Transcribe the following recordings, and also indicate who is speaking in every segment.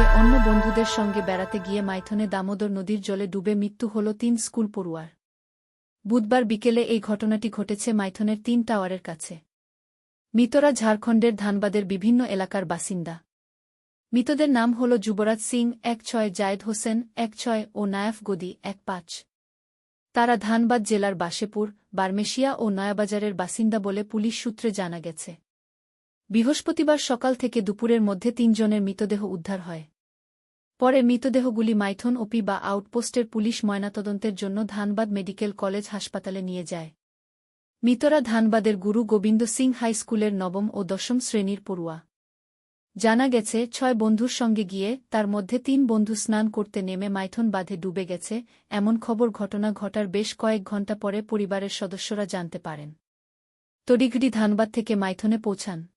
Speaker 1: রেখে অন্য বন্ধুদের সঙ্গে বেড়াতে গিয়ে মাইথনে দামোদর নদীর জলে ডুবে মৃত্যু হল তিন স্কুল পড়ুয়ার। বুধবার বিকেলে এই ঘটনাটি ঘটেছে মাইথনের তিন টাওয়ারের কাছে। মৃতরা ঝাড়খণ্ডের ধানবাদের বিভিন্ন এলাকার বাসিন্দা। মৃতদের নাম হল যুবরাজ সিং, এক ছয়, জায়েদ হোসেন, এক ছয় ও নায়াফ গদি, এক পাঁচ। তারা ধানবাদ জেলার বাসেপুর, বারমেশিয়া ও নয়াবাজারের বাসিন্দা বলে পুলিশ সূত্রে জানা গেছে। বৃহস্পতিবার সকাল থেকে দুপুরের মধ্যে তিনজনের মৃতদেহ উদ্ধার হয়। পরে মৃতদেহগুলি মাইথন ওপি বা আউটপোস্টের পুলিশ ময়নাতদন্তের জন্য ধানবাদ মেডিকেল কলেজ হাসপাতালে নিয়ে যায়। মৃতরা ধানবাদের গুরু গোবিন্দ সিং হাই স্কুলের নবম ও দশম শ্রেণির পড়ুয়া। জানা গেছে, ছয় বন্ধুর সঙ্গে গিয়ে তার মধ্যে তিন বন্ধু স্নান করতে নেমে মাইথন বাঁধে ডুবে গেছে, এমন খবর ঘটনা ঘটার বেশ কয়েক ঘণ্টা পরে পরিবারের সদস্যরা জানতে পারেন। তড়িঘড়ি ধানবাদ থেকে মাইথনে পৌঁছান।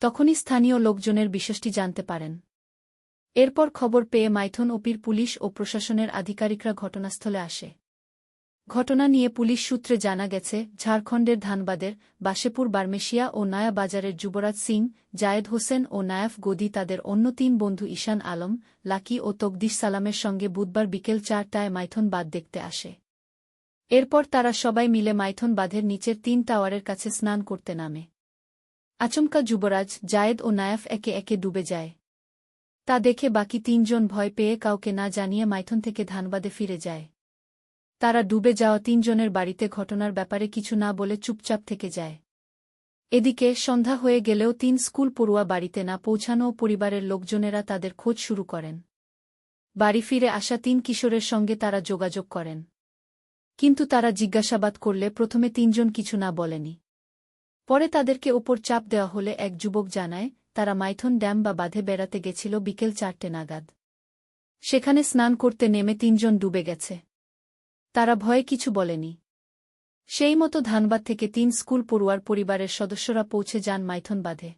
Speaker 1: তখনই স্থানীয় লোকজনের বিশেষটি জানতে পারেন। এরপর খবর পেয়ে মাইথন ওপির পুলিশ ও প্রশাসনের আধিকারিকরা ঘটনাস্থলে আসে। ঘটনা নিয়ে পুলিশ সূত্রে জানা গেছে, ঝাড়খণ্ডের ধানবাদের, বাসেপুর, বার্মেশিয়া ও নয়া বাজারের যুবরাজ সিং, জায়েদ হোসেন ও নায়াফ গদি তাদের অন্য তিন বন্ধু ঈশান আলম, লাকি ও তকদিশ সালামের সঙ্গে বুধবার বিকেল চারটায় মাইথন বাঁধ দেখতে আসে। এরপর তারা সবাই মিলে মাইথন বাঁধের নিচের তিন টাওয়ারের কাছে স্নান করতে নামে। আচমকা যুবরাজ, জায়েদ ও নায়াফ একে একে ডুবে যায়। তা দেখে বাকি তিনজন ভয় পেয়ে কাউকে না জানিয়ে মাইথন থেকে ধানবাদে ফিরে যায়। তারা ডুবে যাওয়া তিনজনের বাড়িতে ঘটনার ব্যাপারে কিছু না বলে চুপচাপ থেকে যায়। এদিকে সন্ধ্যা হয়ে গেলেও তিন স্কুল পড়ুয়া বাড়িতে না পৌঁছানো পরিবারের লোকজনেরা তাদের খোঁজ শুরু করেন। বাড়ি ফিরে আসা তিন কিশোরের সঙ্গে তারা যোগাযোগ করেন। কিন্তু তারা জিজ্ঞাসাবাদ করলে প্রথমে তিনজন কিছু না বলেনি। পরে তাদেরকে ওপর চাপ দেওয়া হলে এক যুবক জানায় তারা মাইথন ড্যাম বা বাঁধে বেড়াতে গেছিল বিকেল চারটে নাগাদ। সেখানে স্নান করতে নেমে তিনজন ডুবে গেছে। তারা ভয়ে কিছু বলেনি। সেই মতো ধানবাদ থেকে তিন স্কুল পড়ুয়ার পরিবারের সদস্যরা পৌঁছে যান মাইথন বাঁধে।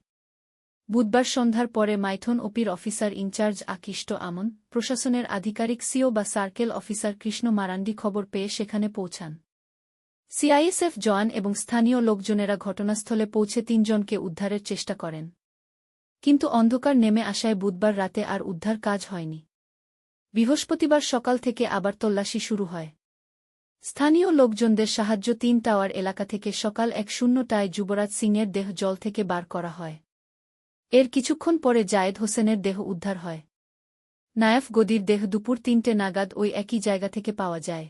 Speaker 1: বুধবার সন্ধ্যার পরে মাইথন ওপির অফিসার ইনচার্জ আকিষ্ট আমন, প্রশাসনের আধিকারিক সিও বা সার্কেল অফিসার কৃষ্ণ মারান্ডি খবর পেয়ে সেখানে পৌঁছান। সিআইএসএফ জওয়ান এবং স্থানীয় লোকজনেরা ঘটনাস্থলে পৌঁছে তিনজনকে উদ্ধারের চেষ্টা করেন। কিন্তু অন্ধকার নেমে আসায় বুধবার রাতে আর উদ্ধার কাজ হয়নি। বৃহস্পতিবার সকাল থেকে আবার তল্লাশি শুরু হয়। স্থানীয় লোকজনদের সাহায্য তিন টাওয়ার এলাকা থেকে সকাল এক শূন্যটায় যুবরাজ সিংয়ের দেহ জল থেকে বার করা হয়। এর কিছুক্ষণ পরে জায়েদ হোসেনের দেহ উদ্ধার হয়। নায়াফ গদির দেহ দুপুর তিনটে নাগাদ ওই একই জায়গা থেকে পাওয়া যায়।